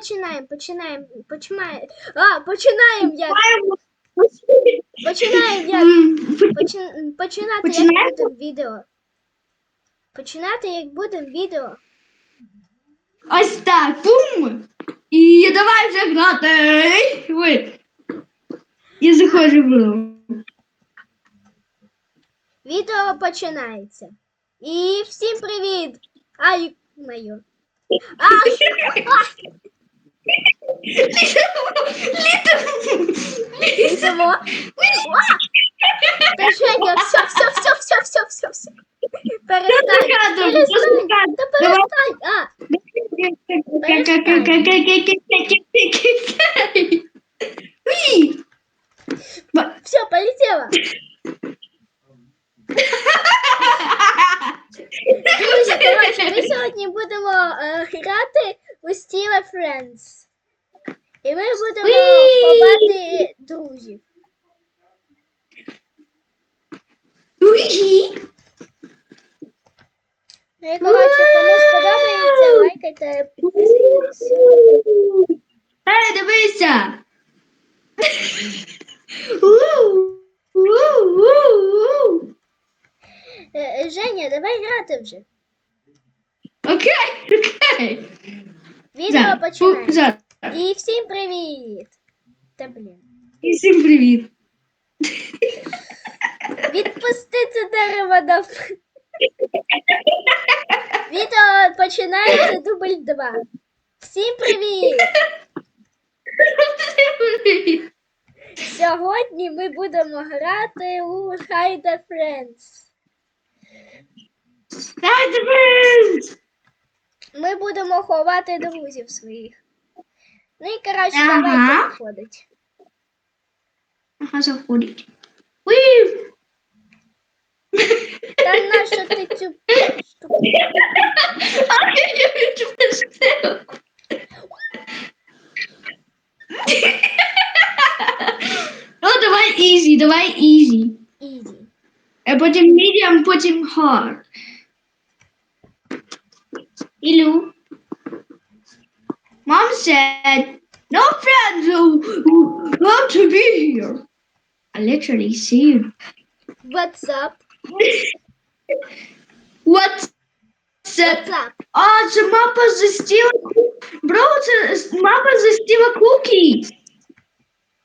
починаємо, починаємо, починаємо. А, починаємо як. Починаємо як. Почи- Починати як буде відео. Починати як буде відео. Ось так, бум! І давай вже грати. Ой. Я заходжу в гру. Відео починається. І всім привіт! Ай, мою. А, Ліземо. Та Женя, все, все, все, все, все, все, все. Перестань, перестань, та перестань. А, Уй! Ба- все, полетела. Друзі, коротше, ми сьогодні будемо е, грати у Стіла Friends. І ми будемо Уі! ховати друзів. Уй! Ну і коротше, кому сподобається, лайкайте, підписуйтесь. Ей, дивися! Е, Женя, давай грати вже. Окей, окей. Відео починаємо. І всім привіт! Та блін. І всім привіт. Відпусти це дерево на Відео починається дубль 2. Всім привіт! Сьогодні ми будемо грати у Hide the Friends. Ай, дивись! Ми будемо ховати друзів своїх. Ну і коротше, Ага. давайте виходить. Ага, заходить. Уй! Та нащо ти цю штуку? А я сидела. Ну, давай easy, давай easy. Ізі. А потім medium, потім hard. Ілю. Mom said, no friends who, who love to be here. I literally see you. What's up? What's up? А, це мапа за стіла. Бро, це мапа за стіла кукі.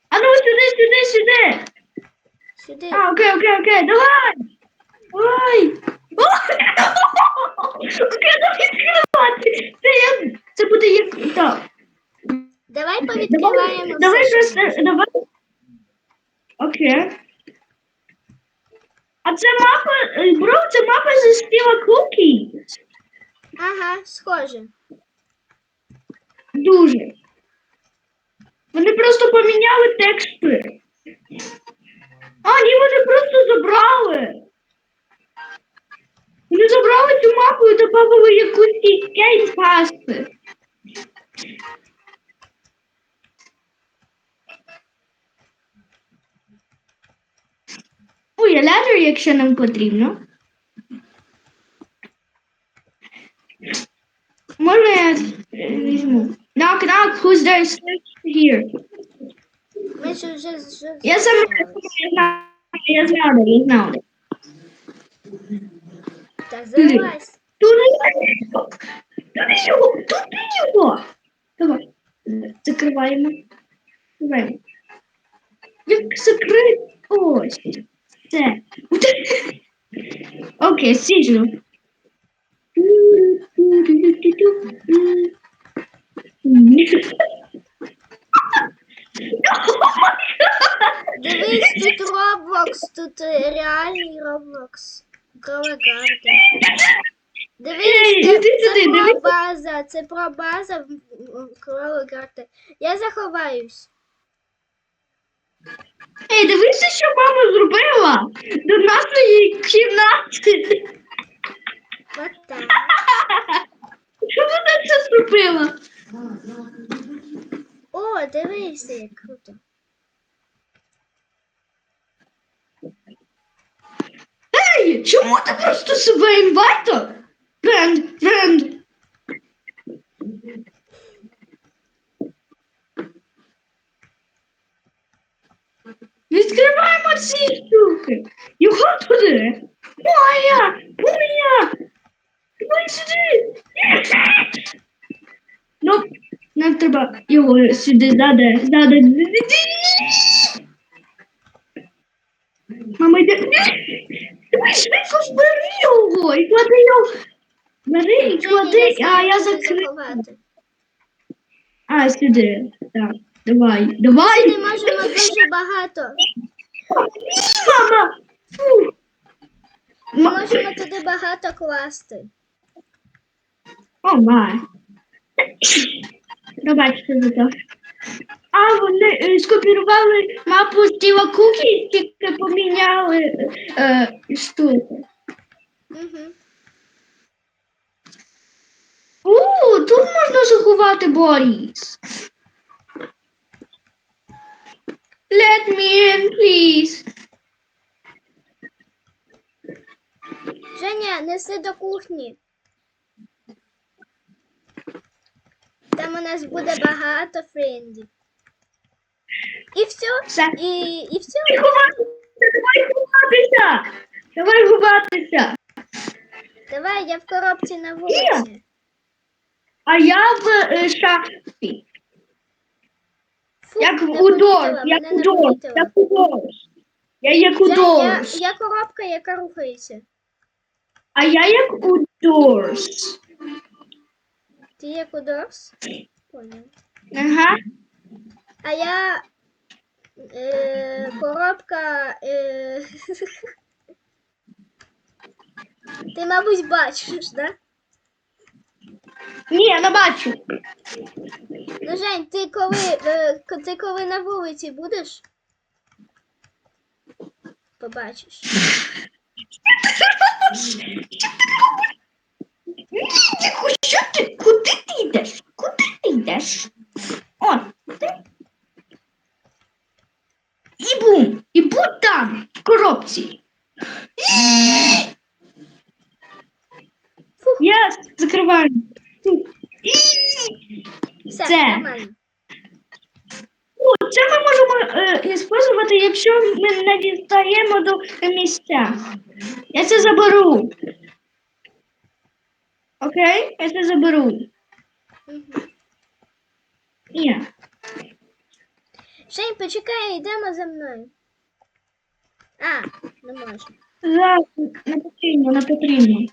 А ну сюди, сюди, сюди. Сюди. А, окей, окей, окей, давай. Давай. Окей, давай відкривати. Це я, це буде як, так. Давай повідкриваємо давай все, що просто, давай. Окей. А це мапа, е, бро, це мапа за стіла кукі. Ага, схоже. Дуже. Вони просто поміняли текстури. А, вони просто забрали. Вони забрали цю мапу і додали якусь кейт пасти. Лядер, якщо нам потрібно. Можна я е, візьму? Knock, knock, who's there? Search here. Ми ж вже вже Я сам я знаю, я знаю, де, я знаю. де. Та залазь. Туди його, туди його, туди його. Давай, закриваємо. Закриваємо. Як закрити? Ось. Все. Окей, сіджу. Дивись, тут Roblox, тут реальний Roblox. Кровогарди. Дивись, це, це про база, це про база Кровогарди. Я заховаюсь. Ей, дивися, що мама зробила до нашої кімнати. Вот так. Що ти це зробила? О, дивися, як круто. Ей, чому ти просто себе інвайтер? Френд, френд. Відкриваємо ці штуки. Його туди. Моя, моя, Ну, нам треба його сюди заде. Заде. Мама йде. Давай швидко збери його і клади його. Бери і клади, а я закрию. А, сюди. Так, давай, давай. Сюди можемо дуже багато. Мама! Фу. Ми можемо туди багато класти. О, май. Пробачте за це. А вони е, скопірували мапу Стіва Кукі, тільки поміняли е, штуку. Угу. У, тут можна заховати Боріс. Let me in, please. Женя, неси до кухні. Там у нас буде багато френдів. І все. Все. І, і все. Давай ховатися, давай ховатися. Давай я в коробці на вулиці. А я в е, шахті. Фу, Як не помітила, як мене у не Дорс, помітила. як у Дорс. Я як я, Дорс. я коробка, яка рухається. А я як у Дорс. Ти як у Дорс? Понял. Ага. А я е, коробка. Е, ти, мабуть, бачиш, да? Ні, я не бачу. Ну, Жень, ти коли, е, к- ти коли на вулиці будеш? Побачиш. Ні, тихо, що ти? Куди ти йдеш? Куди ти йдеш? О, ти. І бум. І будь там, в коробці. Я закриваю. все, це. нормально. О, це ми можемо е, якщо ми не дістаємо до місця. Я це заберу. Окей? Я це заберу. Мгм. Ні. Жень, почекай, йдемо за мною. А, не можна. Зараз не потрібно, не потрібно.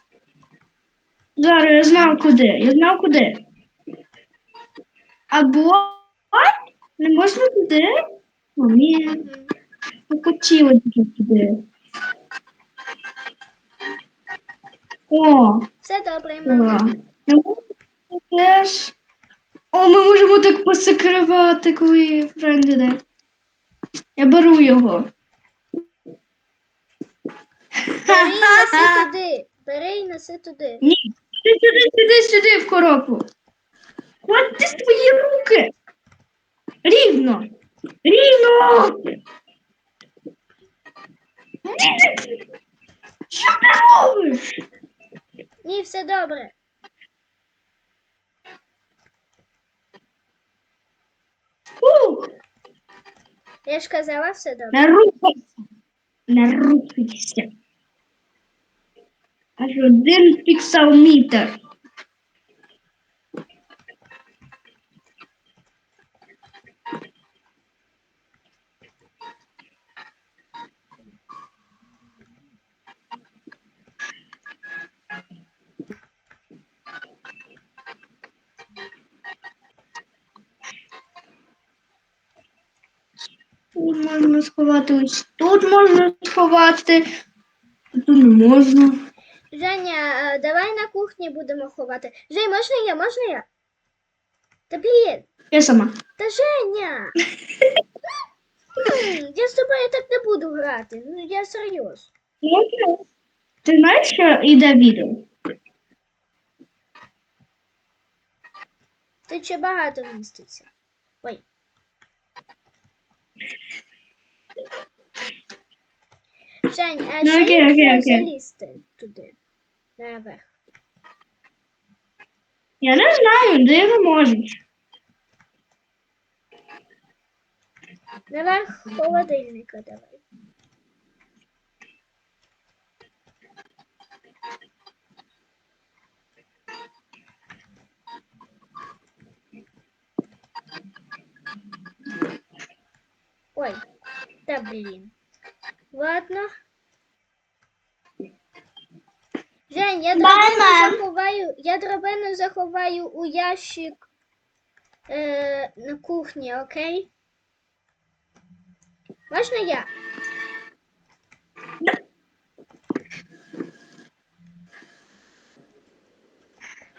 Зараз я знав куди. Я знав куди. Або не можна туди? О, ні, хотіла тільки туди. О, Все добре, мама. Ну, теж. О, ми можемо так посекривати, коли френд іде. Я беру його. Бери і неси туди. Бери і неси туди. Ні. Ти сюди, сюди, сюди в коробку. От ти свої руки. Рівно. Рівно. Що ти робиш? Ні, все добре. Фу. Я ж казала, все добре. Не рухайся. Не рухайся. Аж один пікселметр. Сховати ось тут можна сховати. Тут не можна. Женя, е, давай на кухні будемо ховати. Жень, можна я, можна я? Та блін, Я сама. та Женя. Я з тобою так не буду грати. Ну я серйозно. Ти знаєш, що йде відео? Ти ще багато міститься. Ой. Жень, а ну, окей, окей, окей. залізти туди, наверх. Я не знаю, де ви можете. Наверх холодильника давай. Ой та блін. Ладно. Жень, я драбину заховаю, я драбину заховаю у ящик е, на кухні, окей? Можна я?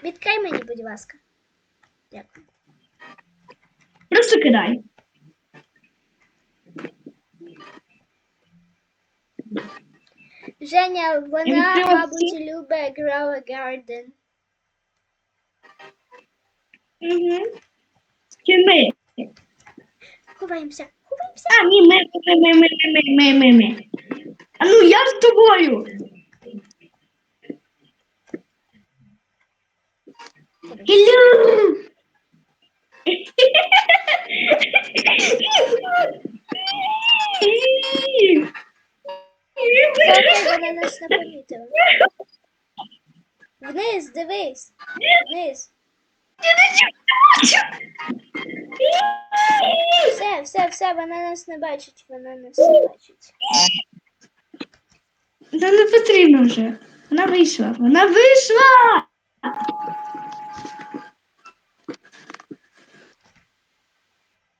Відкрий мені, будь ласка. Дякую. Просто кидай. Женя, вона, відкрила мабуть, любить Grow a Garden. Угу. Ховаємося, ховаємося. А, ні, ми, ми, ми, ми, ми, ми, ми, ми. А ну я з тобою. Hello. Вниз, дивись. Вниз. Все, все, все, вона нас не бачить, вона нас не бачить. Та не потрібно вже. Вона вийшла. Вона вийшла.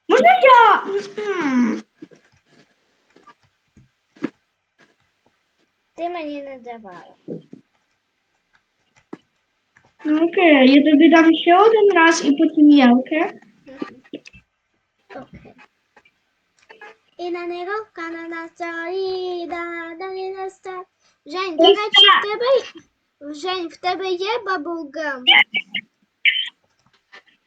Можна я? Ти мені не давала. Ну, окей, я тобі дам ще один раз і потім я, окей? Окей. І на нервка на нас да, да, і на ста. Жень, до речі, в тебе, Жень, в тебе є баблгам,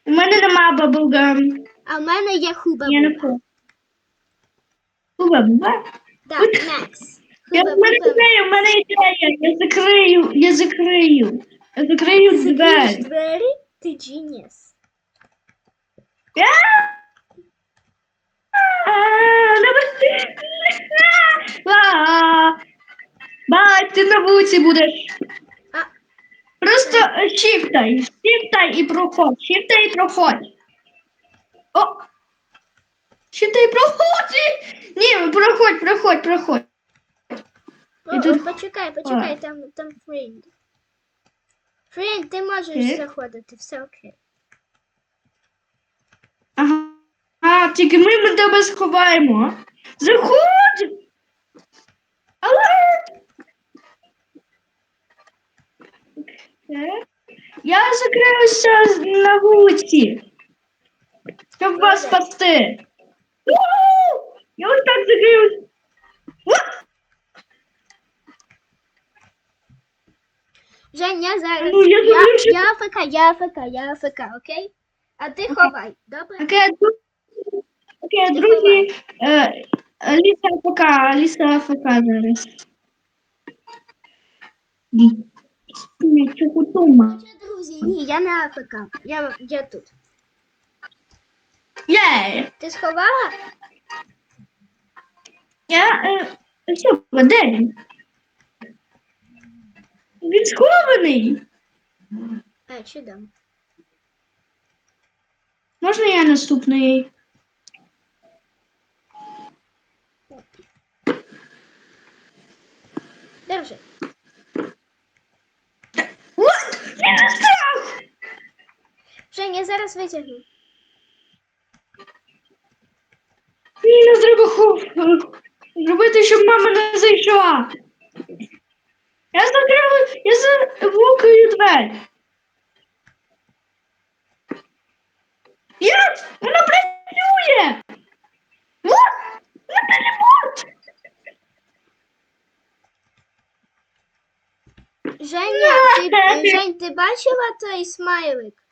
У мене нема баблгам. а в мене є хуба. Я не хочу. Буба, буба. Так, Макс. Я мене ідея, в мене ідея. Я закрию, я закрию. Я закрию двері. двері? Ти. А, Бать, ти на вулиці будеш. Просто шифтай, шифтай і проходь, шифтай і проходь. О! Шифтай і проходь! Ні, проходь, проходь, проходь. О, І тут- почекай, почекай, там, там френд. Френд, ти можеш Окей. заходити, все окей. Ага. А, тільки ми, ми тебе сховаємо. Заходь! Але... Я закриюся з- на вулиці, щоб вас спасти. У! Я ось так закриюсь. У! Я зараз. Ну, я я, думаю, що- я АФК, я АФК, я АФК, окей? А ти ховай, добре? Окей, дру- Окей, друзі, е, Аліса АФК, Аліса АФК зараз. Ні. Друзі, ні, я не АФК, я, я тут. Є! Ти сховала? Я, е, що, де він? Він схований. Е, чудово. Можна я наступний? Держи. What? Я не став! Жень, я зараз витягну. Ні, не хов. Зробити, щоб мама не зайшла. Я закрив, я заблокую двері. Є! Вона працює! Вот! Вона телепорт! Женя, ти, Жень, ти бачила той смайлик?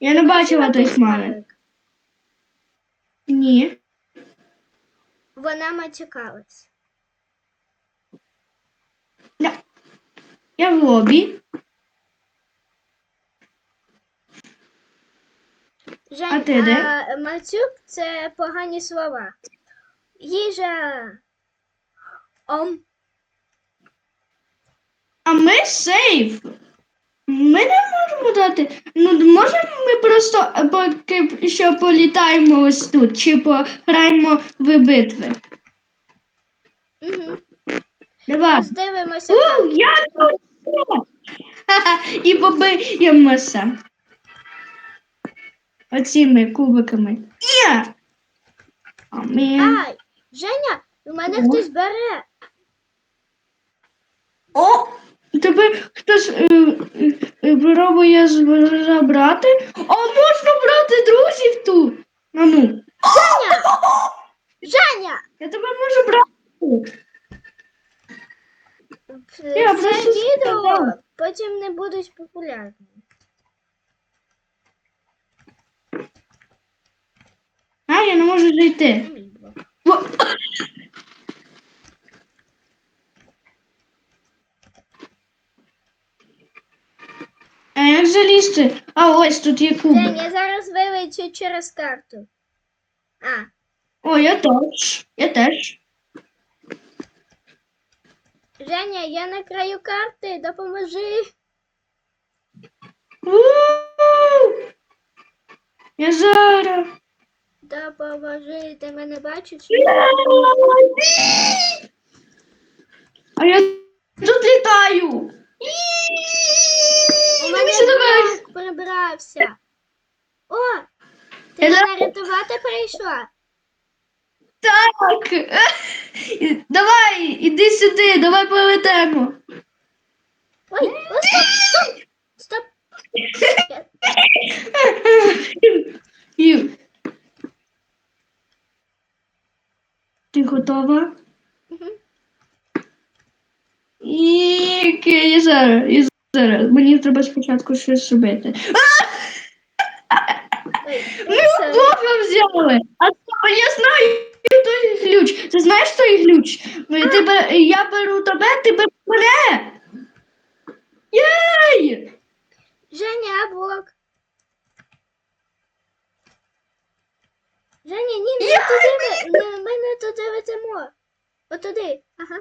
Я не бачила той смайлик. Ні. Вона матюкалась. Я, я в лобі. Жень, А ти де? матюк це погані слова. Їжа. Ом. А ми сейф. Ми не можемо? Ну, можемо ми просто е, поки що політаємо ось тут, чи пограємо в битви? Угу. Давай. Роздивимося. У, я тут. І побиємося. Оціми кубиками. Є! Амін. Ай, Женя, у мене хтось бере. О! Тебе хтось е, е, е, пробує забрати? А можна брати друзів тут? А ну. Женя! Женя! Я тебе можу брати. Це Я просто відео сказала. потім не будуть популярні. А, я не можу зайти. Мій блог. Во- А як залізти? А ось тут є кубик. Я зараз вилечу через карту. А, О, я теж. Я теж. Женя, я на краю карти, допоможи. У-у-у! Я зараз. Допоможи, ти мене бачиш? А я тут літаю. У мене друг прибрався. О, ти мене рятувати прийшла? Так. Давай, іди сюди, давай полетимо. Ой, о, стоп, стоп, стоп. Ю. Ти готова? Мгм. І я зараз. Мені треба спочатку щось зробити. Ой, Ми все. взяли. А стоп, я знаю той ключ. Ти знаєш той ключ? Ти бе- я беру тебе, ти береш мене. Єй! Женя, а блок. Женя, ні, ми туди, ми, ми, ми не туди летимо. Отуди, ага.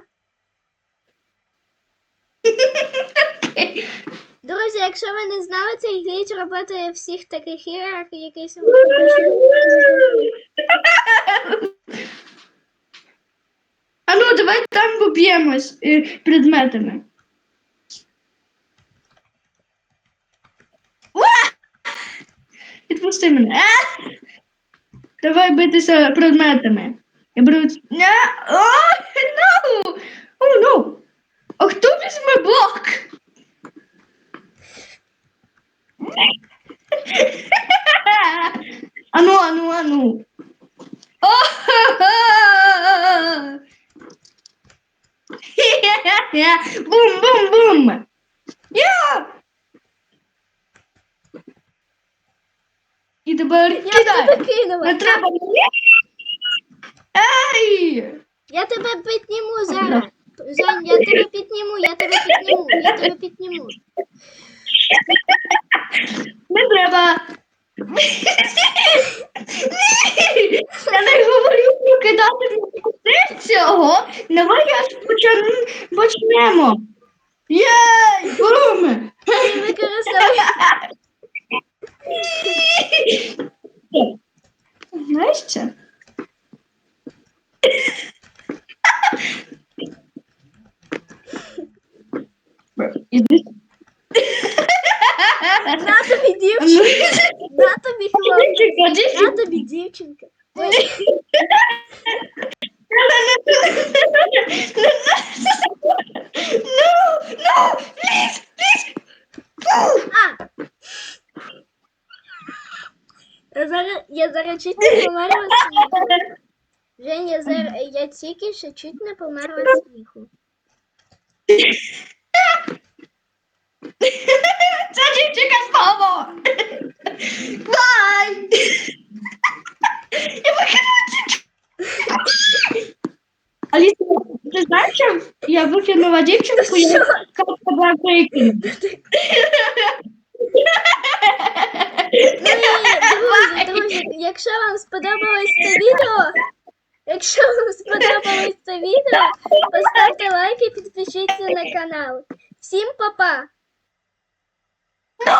Друзі, якщо ви не знали, цей гліч робити в всіх таких іграх, якийсь А ну, давай там поб'ємось е, предметами. Уа! Відпусти мене. А! Давай битися предметами. Я беру. Ня! О, no! No! А хто візьме блок? Ану, ану, ану. О-ха-ха! Бум, бум, бум. Я. І тепер Я кидай. тебе кинула. Не треба мені. Ей! Я тебе підніму зараз. Жень, я тебе підніму, я тебе підніму, я тебе підніму. Не треба. Я не говорю покидати не цього. Давай я почнемо. Єй! Бум! Ти використовуй. Знаєш що? Іди. На тобі дівчинка. На тобі хлопчик. Дівчинка, На дівчинка. А! Зараз, я зараз чуть не померла сміху. Жень, я, зараз, я тільки що чуть не померла сміху. Ця дівчинка знову. Бай. Я викинула дівчинку. Аліса, ти знаєш, що я викинула дівчинку, я Що? як тебе викину. Ну і, друзі, друзі, якщо вам сподобалось це відео, якщо вам сподобалось це відео, поставте лайк і підпишіться на канал. Всім па-па! Ну,